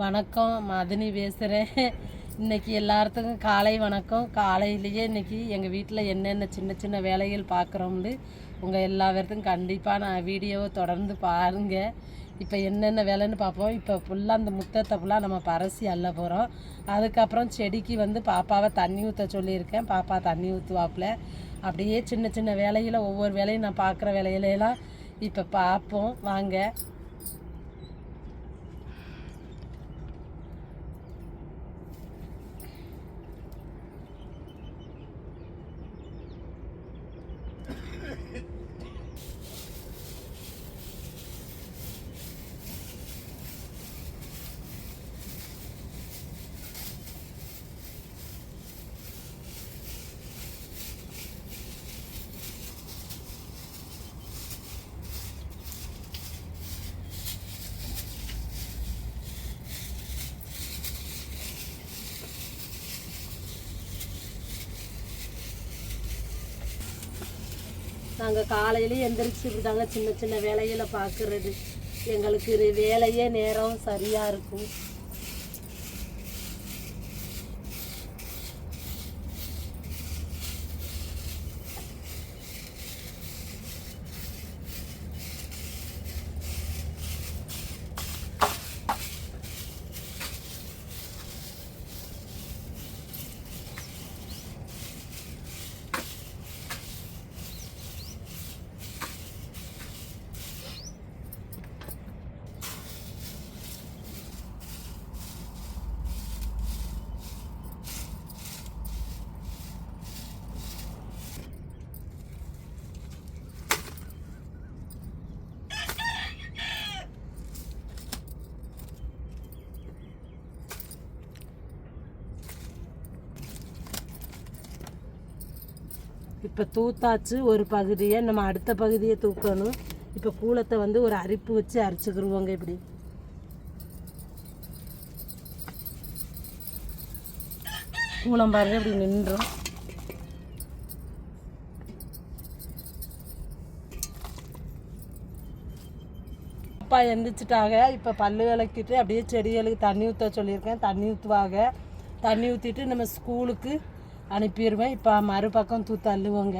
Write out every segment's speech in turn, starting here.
வணக்கம் மதினி பேசுகிறேன் இன்றைக்கி எல்லாத்துக்கும் காலை வணக்கம். காலையிலேயே இன்றைக்கி எங்கள் வீட்டில் என்னென்ன சின்ன சின்ன வேலைகள் பார்க்குறோம்னு உங்கள் எல்லா பேர்த்துக்கும் கண்டிப்பாக நான் வீடியோவை தொடர்ந்து பாருங்கள் இப்போ என்னென்ன வேலைன்னு பார்ப்போம் இப்போ ஃபுல்லாக அந்த முத்தத்தை ஃபுல்லாக நம்ம பரசி அள்ள போகிறோம் அதுக்கப்புறம் செடிக்கு வந்து பாப்பாவை தண்ணி ஊற்ற சொல்லியிருக்கேன். பாப்பா தண்ணி ஊற்றுவாப்புல அப்படியே சின்ன சின்ன வேலையில் ஒவ்வொரு வேலையும் நான் பார்க்குற வேலையிலலாம் இப்போ பார்ப்போம் வாங்க. நாங்கள் காலையிலேயே எந்திரிச்சு இப்படிதாங்க சின்ன சின்ன வேலைகளை பார்க்குறது. எங்களுக்கு வேலையே நேரம் சரியாக இருக்கும். இப்போ தூத்தாச்சு ஒரு பகுதியை நம்ம அடுத்த பகுதியை தூக்கணும். இப்போ கூலத்தை வந்து ஒரு அரிப்பு வச்சு அரிச்சுக்கிருவோங்க இப்படி. கூலம் பாருங்க இப்படி நின்றோம். அப்பா எந்திரிச்சிட்டாங்க. இப்போ பல்லு விளக்கிட்டு அப்படியே செடிகளுக்கு தண்ணி ஊற்ற சொல்லியிருக்கேன். தண்ணி ஊற்றுவாங்க தண்ணி ஊற்றிட்டு நம்ம ஸ்கூலுக்கு அனுப்பிடுவேன் இப்போ மறுபக்கம் தூத்து அள்ளுவோங்க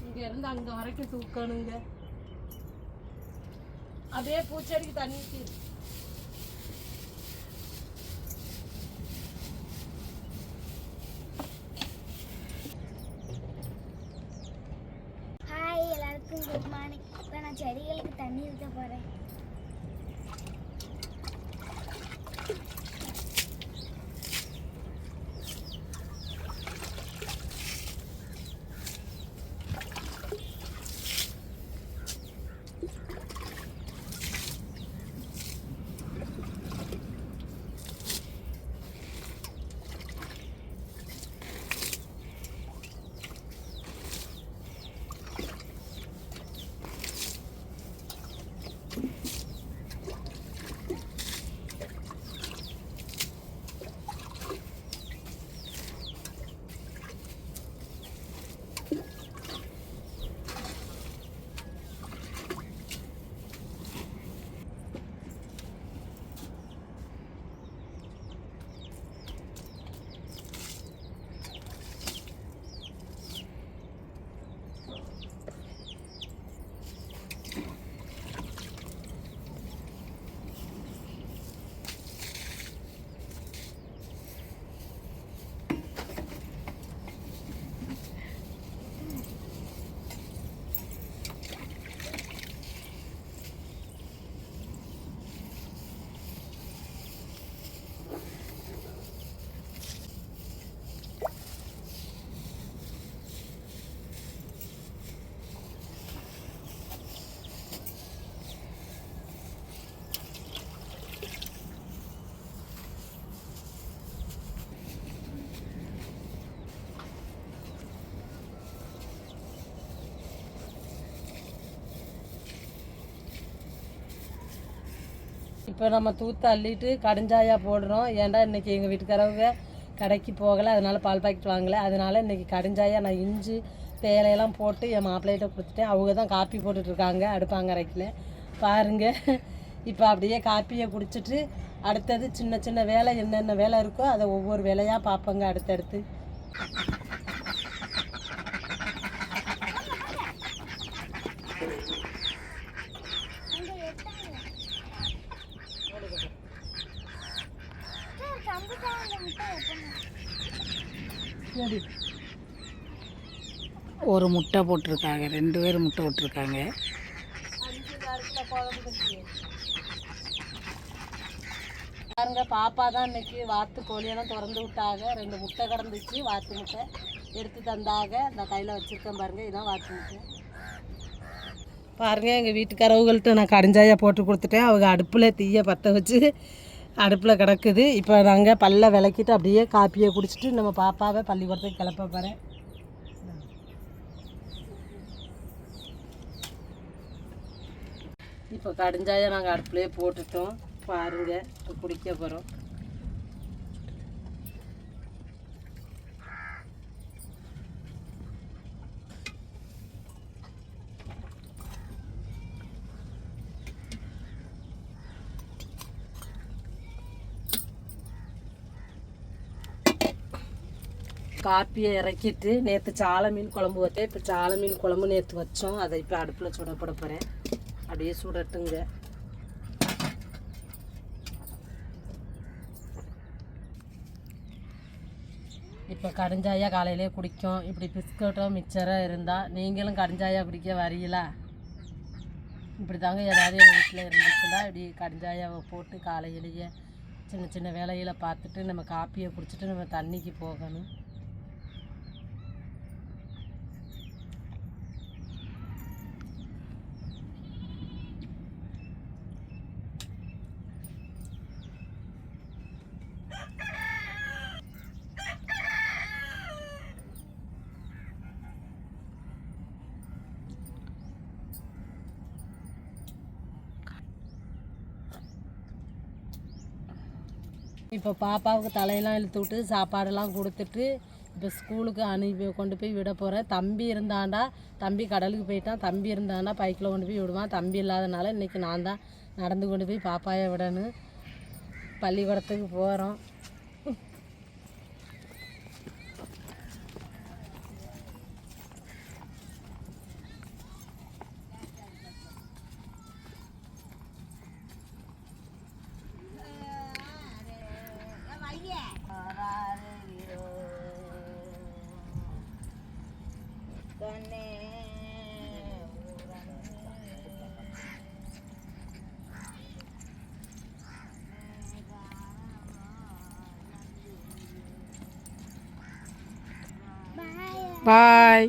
இங்கேருந்து அங்கே வரைக்கும் தூக்கணுங்க. அப்படியே பூச்செடிக்கு தண்ணி ஹாய் எல்லாருக்கும் குட் மார்னிங் இப்போ நான் செடிகளுக்கு தண்ணி இப்போ நம்ம தூத்து அள்ளிட்டு கடுஞ்சாயா போடுறோம். ஏன்டா இன்னைக்கு எங்கள் வீட்டுக்காரவங்க கடைக்கு போகலை அதனால் பால் பாக்கெட் வாங்கலை. அதனால் இன்றைக்கி கடிஞ்சாயா நான் இஞ்சி தேலையெல்லாம் போட்டு என் மாப்பிள்ளைகிட்ட கொடுத்துட்டேன். அவங்க தான் காப்பி போட்டுட்ருக்காங்க அடுப்பாங்கரைக்கில். பாருங்கள் இப்போ அப்படியே காப்பியை குடிச்சிட்டு அடுத்தது சின்ன சின்ன வேலை என்னென்ன வேலை இருக்கோ அதை ஒவ்வொரு வேலையாக பார்ப்போங்க அடுத்தடுத்து அங்க எட்டாங்க சார் கம்புதான் அந்த முட்டை வைக்கணும் சரி ஒரு முட்டை போட்டிருக்காங்க. ரெண்டு பேர் முட்டை போட்டிருக்காங்க. பாருங்க பாப்பா தான் இன்னைக்கு வாத்து கோழியெல்லாம் திறந்து விட்டாங்க. ரெண்டு முட்டை கிடந்துச்சு வாத்து முட்டை எடுத்து தந்தாங்க. இந்த கையில் வச்சுருக்கேன் பாருங்க இதான் வாத்து முட்டை. பாருங்க எங்கள் வீட்டுக்காரவங்கள்ட்ட நான் கடிஞ்சாயா போட்டு கொடுத்துட்டேன். அவங்க அடுப்பில் தீயை பற்ற வச்சு அடுப்பில் கிடக்குது. இப்போ நாங்கள் பல்ல விளக்கிட்டு அப்படியே காப்பியை குடிச்சிட்டு நம்ம பாப்பாவை பள்ளிக்கூடத்துக்கு கிளப்ப போகிறேன் இப்போ கடிஞ்சாய நாங்கள் அடுப்புலேயே போட்டுட்டோம். பாருங்க இப்போ குடிக்க போகிறோம் காப்பியை இறக்கிட்டு நேற்று சால மீன் குழம்பு வச்சேன். இப்போ சால மீன் குழம்பு நேற்று வச்சோம். அதை இப்போ அடுப்பில் சுடப்பட போகிறேன் அப்படியே சுடட்டுங்க. இப்போ கடுஞ்சாயா காலையிலே குடிக்கும். இப்படி பிஸ்கட்டோ மிக்சரோ இருந்தால் நீங்களும் கடுஞ்சாயா குடிக்க வரீங்களா இப்படி தாங்க ஏதாவது எங்கள் வீட்டில் இருந்துச்சுன்னா இப்படி கடுஞ்சாயாவை போட்டு காலையிலேயே சின்ன சின்ன வேலையில் பார்த்துட்டு நம்ம காப்பியை குடிச்சிட்டு நம்ம தண்ணிக்கு போகணும். இப்போ பாப்பாவுக்கு தலையெல்லாம் இழுத்து விட்டு சாப்பாடெல்லாம் கொடுத்துட்டு இப்போ ஸ்கூலுக்கு அனுப்பி கொண்டு போய் விட போகிறேன் தம்பி இருந்தாண்டா தம்பி கடலுக்கு போயிட்டான். தம்பி இருந்தாண்டா பைக்கில் கொண்டு போய் விடுவான். தம்பி இல்லாதனால இன்றைக்கி நான் தான் நடந்து கொண்டு போய் பாப்பாயை விடணும். பள்ளிக்கூடத்துக்கு போகிறோம் பாய்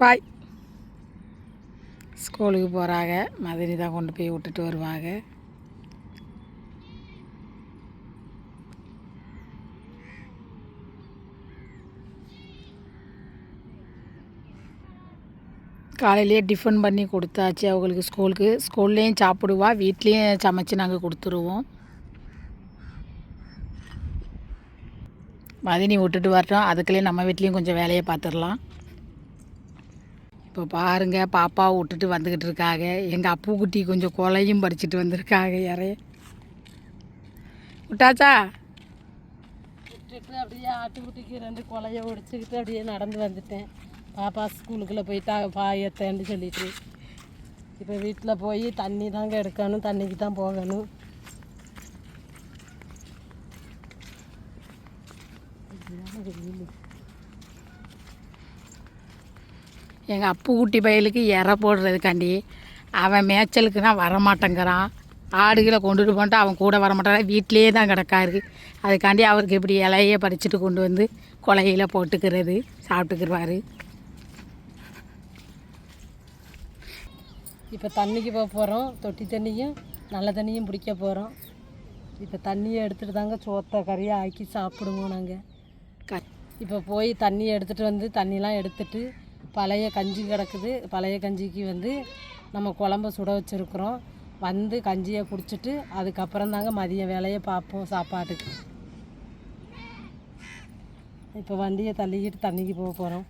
பாய் ஸ்கூலுக்கு போகிறாங்க மதுரை தான் கொண்டு போய் விட்டுட்டு வருவாங்க. காலையிலேயே டிஃபன் பண்ணி கொடுத்தாச்சு அவங்களுக்கு ஸ்கூலுக்கு. ஸ்கூல்லேயும் சாப்பிடுவா வீட்லேயும் சமைச்சு நாங்கள் கொடுத்துருவோம். மதினி விட்டுட்டு வரட்டும். அதுக்குள்ளே நம்ம வீட்லேயும் கொஞ்சம் வேலையை பார்த்துடலாம். இப்போ பாருங்க பாப்பாவை விட்டுட்டு வந்துக்கிட்டு இருக்காங்க. எங்கள் அப்பு குட்டி கொஞ்சம் கொலையும் பறிச்சிட்டு வந்திருக்காங்க யாரே. விட்டாச்சா? விட்டுட்டு அப்படியே ஆட்டுக்குட்டிக்கு ரெண்டு கொலையை ஒடிச்சுக்கிட்டு அப்படியே நடந்து வந்துட்டேன். பாப்பா ஸ்கூலுக்குள்ளே போயிட்டா பாயத்தேன்னு சொல்லிட்டு. இப்போ வீட்டில் போய் தண்ணி தாங்க எடுக்கணும் தண்ணிக்கு தான் போகணும். எங்கள் அப்பு குட்டி பயலுக்கு இற போடுறதுக்காண்டி அவன் மேய்ச்சலுக்குனா வரமாட்டேங்கிறான். ஆடுகளை கொண்டுட்டு போன்ட்டு அவன் கூட வரமாட்டான். வீட்டிலேயே தான் கிடக்காரு அதுக்காண்டி அவருக்கு இப்படி இலையை பறிச்சுட்டு கொண்டு வந்து கொலையில் போட்டுக்கிறது சாப்பிட்டுக்கிருவாரு இப்போ தண்ணிக்கு போக போகிறோம். தொட்டி தண்ணியும் நல்ல தண்ணியும் பிடிக்க போகிறோம். இப்போ தண்ணியை எடுத்துகிட்டு தாங்க சோத்தை கறியை ஆக்கி சாப்பிடுவோம் நாங்கள் க இப்போ போய் தண்ணியை எடுத்துகிட்டு வந்து தண்ணிலாம் எடுத்துட்டு பழைய கஞ்சி கிடக்குது. பழைய கஞ்சிக்கு வந்து நம்ம குழம்ப சுட வச்சுருக்குறோம். வந்து கஞ்சியை குடிச்சிட்டு அதுக்கப்புறம் தாங்க மதிய வேலையை பார்ப்போம் சாப்பாட்டுக்கு. இப்போ வண்டியை தள்ளிக்கிட்டு தண்ணிக்கு போக போகிறோம்.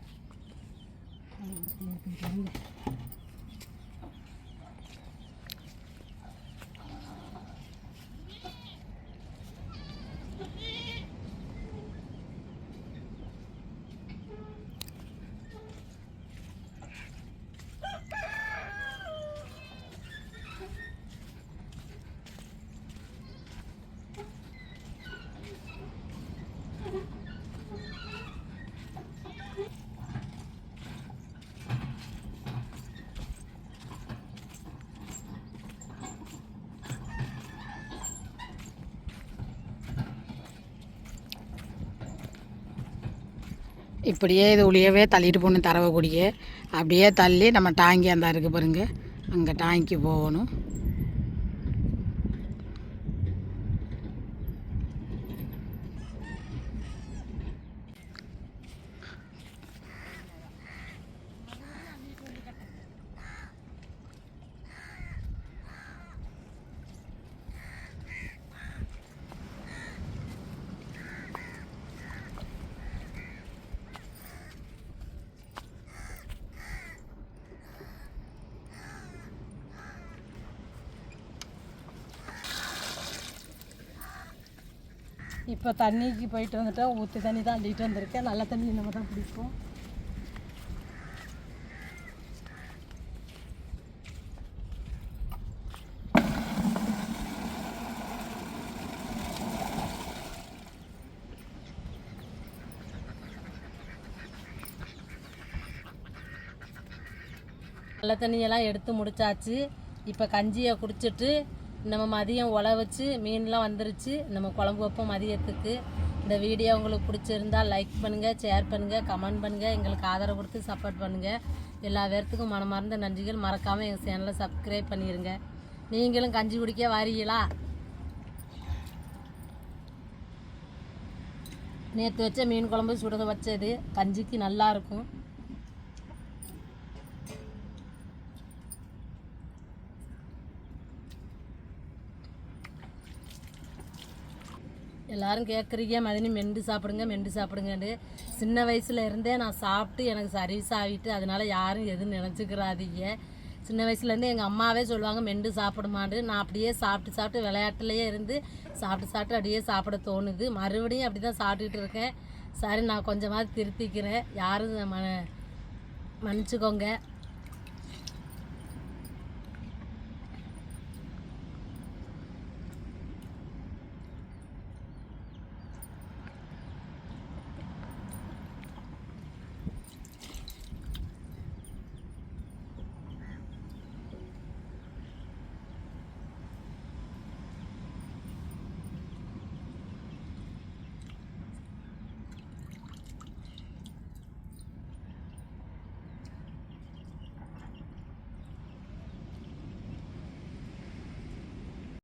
இப்படியே இது ஒளியவே தள்ளிட்டு போகணும் தரவை குடிக்க. அப்படியே தள்ளி நம்ம டாங்கி அந்த இருக்கு பாருங்க. அங்கே டாங்கி போகணும். இப்போ தண்ணிக்கு போயிட்டு வந்துட்டோம் ஊற்று தண்ணி தான் அள்ளிட்டு வந்திருக்கேன். நல்ல தண்ணி நம்ம தான் பிடிப்போம் நல்ல தண்ணியெல்லாம் எடுத்து முடிச்சாச்சு. இப்போ கஞ்சியை குடிச்சிட்டு நம்ம மதியம் உல வச்சு மீன்லாம் வந்துருச்சு. நம்ம குழம்பு வைப்போம் மதியத்துக்கு. இந்த வீடியோ உங்களுக்கு பிடிச்சிருந்தா லைக் பண்ணுங்கள் ஷேர் பண்ணுங்கள் கமெண்ட் பண்ணுங்கள் எங்களுக்கு ஆதரவு கொடுத்து சப்போர்ட் பண்ணுங்கள் எல்லா பேர்த்துக்கும் மனமார்ந்த நன்றிகள். மறக்காமல் எங்கள் சேனலை சப்ஸ்கிரைப் பண்ணிடுங்க நீங்களும் கஞ்சி குடிக்க வாரீங்களா? நேற்று வச்ச மீன் குழம்பு சுட வச்சது கஞ்சிக்கு நல்லா எல்லாரும் கேட்குறீங்க மதினி மெண்டு சாப்பிடுங்க மெண்டு சாப்பிடுங்கன்னு. சின்ன வயசுல இருந்தே நான் சாப்பிட்டு எனக்கு சர்வீஸ் ஆகிட்டு அதனால யாரும் எதுவும் நினச்சிக்கிறாதீங்க. சின்ன வயசுலேருந்து எங்கள் அம்மாவே சொல்லுவாங்க மெண்டு சாப்பிடுமான்னு. நான் அப்படியே சாப்பிட்டு சாப்பிட்டு விளையாட்டுலையே இருந்து சாப்பிட்டு சாப்பிட்டு அப்படியே சாப்பிட தோணுது. மறுபடியும் அப்படி தான் சாப்பிட்டுட்டு இருக்கேன். சரி நான் கொஞ்சமாக திருத்திக்கிறேன். யாரும் ம மன்னிச்சுக்கோங்க.